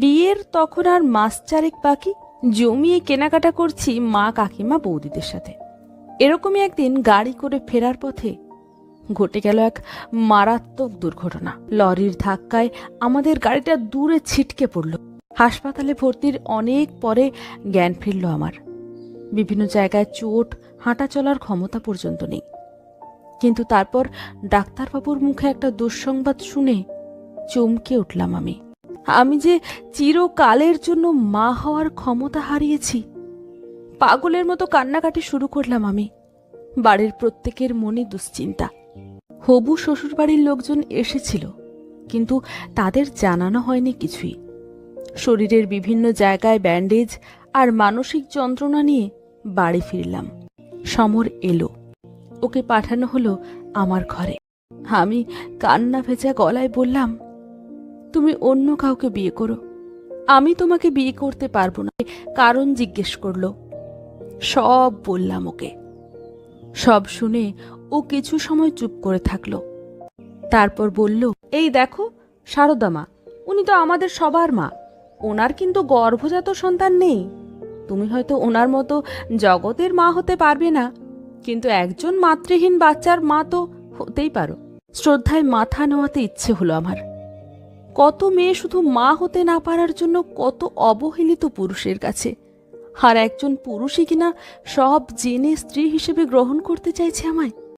বিয়ের তখন আর মাস চারেক বাকি। জমিয়ে কেনাকাটা করছি মা কাকিমা বৌদিদের সাথে। এরকমই একদিন গাড়ি করে ফেরার পথে ঘটে গেল এক মারাত্মক দুর্ঘটনা। লরির ধাক্কায় আমাদের গাড়িটা দূরে ছিটকে পড়ল। হাসপাতালে ভর্তির অনেক পরে জ্ঞান ফিরল আমার। বিভিন্ন জায়গায় চোট, হাঁটা চলার ক্ষমতা পর্যন্ত নেই। কিন্তু তারপর ডাক্তারবাবুর মুখে একটা দুঃসংবাদ শুনে চমকে উঠলাম আমি। আমি যে চিরকালের জন্য মা হওয়ার ক্ষমতা হারিয়েছি। পাগলের মতো কান্নাকাটি শুরু করলাম আমি। বাড়ির প্রত্যেকের মনে দুশ্চিন্তা। হবু শ্বশুরবাড়ির লোকজন এসেছিল, কিন্তু তাদের জানানো হয়নি কিছুই। শরীরের বিভিন্ন জায়গায় ব্যান্ডেজ আর মানসিক যন্ত্রণা নিয়ে বাড়ি ফিরলাম। সমর এলো। ওকে পাঠানো হলো আমার ঘরে। আমি কান্না ভেজা গলায় বললাম তুমি অন্য কাউকে বিয়ে করো। আমি তোমাকে বিয়ে করতে পারব না কারণ জিজ্ঞেস করল। সব বললাম ওকে। সব শুনে ও কিছু সময় চুপ করে থাকল। তারপর বলল, এই দেখো, সারদা মা, উনি তো আমাদের সবার মা। ওনার কিন্তু গর্ভজাত সন্তান নেই। তুমি হয়তো ওনার মতো জগতের মা হতে পারবে না, কিন্তু একজন মাতৃহীন বাচ্চার মা তো হতেই পারো। শ্রদ্ধায় মাথা নেওয়াতে ইচ্ছে হলো আমার। কত মেয়ে শুধু মা হতে না পারার জন্য কত অবহেলিত পুরুষের কাছে। আর একজন পুরুষই কিনা সব জেনে স্ত্রী হিসেবে গ্রহণ করতে চাইছে আমায়?